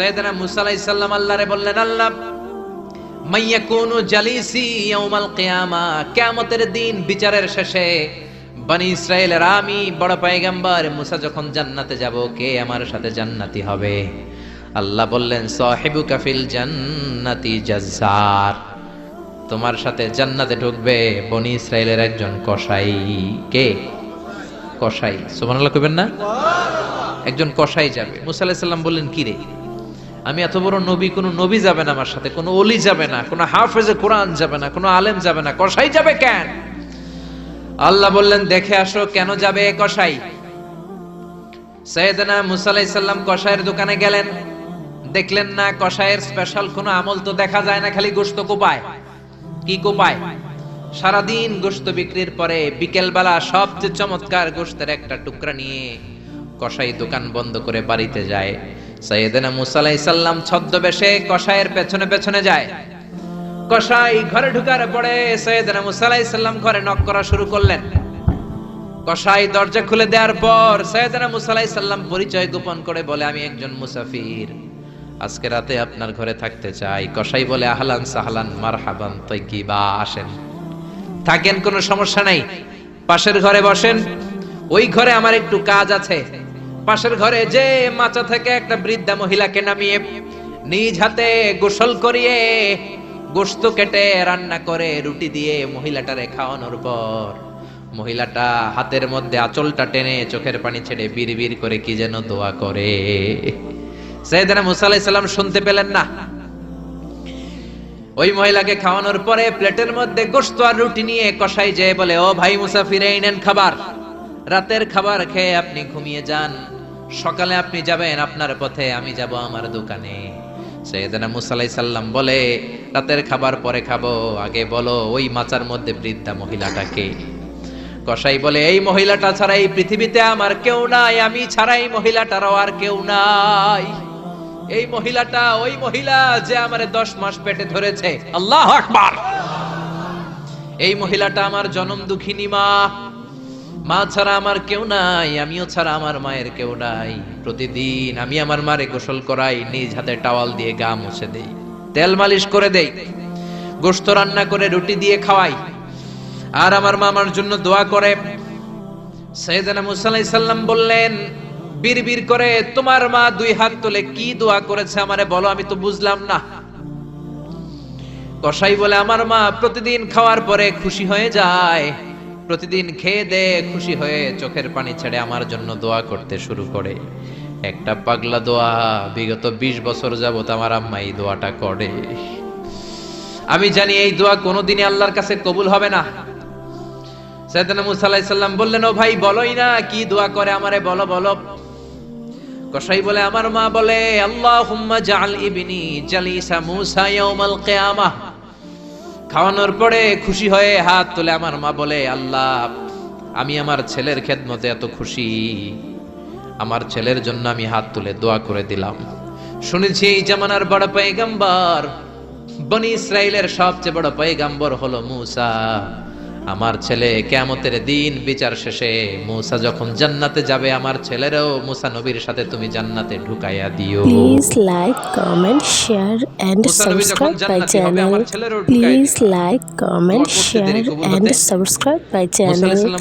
সৈয়দনা মুসা আলাইহিস সালাম আল্লাহরে বললেন, আল্লাহ মাইয়া মাইয়াকুনু জালিসি ইয়াউমাল কিয়ামা, কিয়ামতের দিন বিচারের শেষে বনি ইসরায়েলের আমি বড় পয়গম্বর মুসা যখন জান্নাতে যাব, কে আমার সাথে জান্নাতি হবে? আল্লাহ বললেন সাহিবু কাফিল জান্নাতি জাজ্জার, তোমার সাথে জান্নাতে ঢুকবে বনি ইসরায়েলের একজন কসাই। কে? কসাই। সুবহানাল্লাহ কইবেন না? একজন কসাই যাবে। মুসা আলাইহিস সালাম বললেন, কি রে? আমি এত বড় নবী, কোনো নবী যাবে না আমার সাথে, কোনো অলি যাবে না, কোনো হাফেজে কোরআন যাবে না, কোনো আলেম যাবে না। কসাই যাবে কেন? আল্লাহ বললেন, দেখে আসো কেন যাবে কসাই? সৈয়দনা মুসা আলাইহিস সালাম কসাইয়ের দোকানে গেলেন। দেখলেন না, কসাইয়ের স্পেশাল কোনো আমল তো দেখা যায় না, খালি গোশত কোপায়। কি কোপায়? সারাদিন গোশত বিক্রির পরে বিকেল বেলা সবচেয়ে চমৎকার গোশতের একটা টুকরা নিয়ে কসাই দোকান বন্ধ করে বাড়িতে যায়। সৈয়দনা মুসা আলাইহিস সালাম ছদ্মবেশে কসাইয়ের পেছনে পেছনে যায়। কসাই ঘরে ঢুকার পরে সৈয়দনা মুসা আলাইহিস সালাম ঘরে নক করা শুরু করলেন। কসাই দরজা খুলে দেওয়ার পর সৈয়দনা মুসা আলাইহিস সালাম পরিচয় গোপন করে বলে, আমি একজন মুসাফির। আজকে রাতে আপনার ঘরে থাকতে চাই। কসাই বলে, আহলান সাহলান, মারহাবান তৈকিবা আসেন। থাকেন, কোনো সমস্যা নাই। পাশের ঘরে বসেন। ওই ঘরে আমার একটু কাজ আছে। পাশের ঘরে যে মাচা থেকে একটা বৃদ্ধা মহিলাকে নামিয়ে নিজ হাতে গোসল করিয়ে গোস্ত কেটে রান্না করে রুটি দিয়ে মহিলাটারে খাওয়ানোর পর মহিলাটা হাতের মধ্যে আঁচলটা টেনে চোখের পানি ছেড়ে বীর করে কি যেন দোয়া করে। সৈয়দনা মুসা আলাইহিস সালাম শুনতে পেলেন না। ওই মহিলাকে খাওয়ানোর পরে প্লেটের মধ্যে গোশত আর রুটি নিয়ে কষাই যেয়ে বলে, ও ভাই মুসাফিরে নেন খাবার। রাতের খাবার খেয়ে আপনি ঘুমিয়ে যান। সকালে আপনি যাবেন আপনার পথে, আমি যাব আমার দোকানে। সৈয়দনা মুসা আলাইহিস সাল্লাম বলে, রাতের খাবার পরে খাব। আগে বলো, ওই মাচার মধ্যে বৃদ্ধা মহিলাটাকে? কসাই বলে, এই মহিলাটা ছাড়া এই পৃথিবীতে আমার কেউ নাই, আমি ছাড়া এই মহিলাটারও আর কেউ নাই। এই মহিলাটা, ওই মহিলা যে আমারে দশ মাস পেটে ধরেছে, আল্লাহ আকবার! এই মহিলাটা আমার জনম দুঃখিনী মা। মা ছাড়া আমার কেউ নাই, আমিও ছাড়া আমার মায়ের কেউ নাই। প্রতিদিন আমি আমার মারে গোসল করাই, নিজ হাতে টাওয়াল দিয়ে গা মুছে দেই। তেল মালিশ করে দেই গোস্ত রান্না করে রুটি দিয়ে খাওয়াই। আর আমার মা আমার জন্য দোয়া করে। সৈয়দনা মুসা আলাইহিস সালাম বললেন বীর করে, তোমার মা দুই হাত তুলে কি দোয়া করেছে আমারে বলো, আমি তো বুঝলাম না। কসাই বলে, আমার মা প্রতিদিন খাওয়ার পরে খুশি হয়ে যায়। প্রতিদিন খেয়ে দে খুশি হয়ে চোখের পানি ছেড়ে আমার জন্য দোয়া করতে শুরু করে। একটা পাগলা দোয়া, বিগত ২০ বছর যাবত আমার আম্মা এই দোয়াটা করে। আমি জানি এই দোয়া কোনোদিনই আল্লাহর কাছে কবুল হবে না। সৈয়দনা মুসা আলাইহিস সালাম বললেন, ও ভাই, বলোই না কি দোয়া করে আমারে, বলো বলো। কসাই বলে, আমার মা বলে, আল্লাহুম্মা জাআল ইবনি জালিসা মুসা ইয়াউমাল কিয়ামাহ খাওয়ানোর পরে খুশি হয়ে হাত তুলে আমার মা বলে, আল্লাহ, আমি আমার ছেলের খেদমতে এত খুশি। আমার ছেলের জন্য আমি হাত তুলে দোয়া করে দিলাম। শুনেছি এই জামানার বড় পয়গাম্বর, বনি ইসরায়েলের সবচেয়ে বড় পয়গাম্বর হলো মুসা। আমার ছেলে কেয়ামতের দিন বিচার শেষে মুসা যখন জান্নাতে যাবে আমার ছেলেরও মুসা নবীর সাথে তুমি জান্নাতে ঢুকাইয়া দিও। Please like comment share and subscribe my channel please like comment share and subscribe my ঢুকাই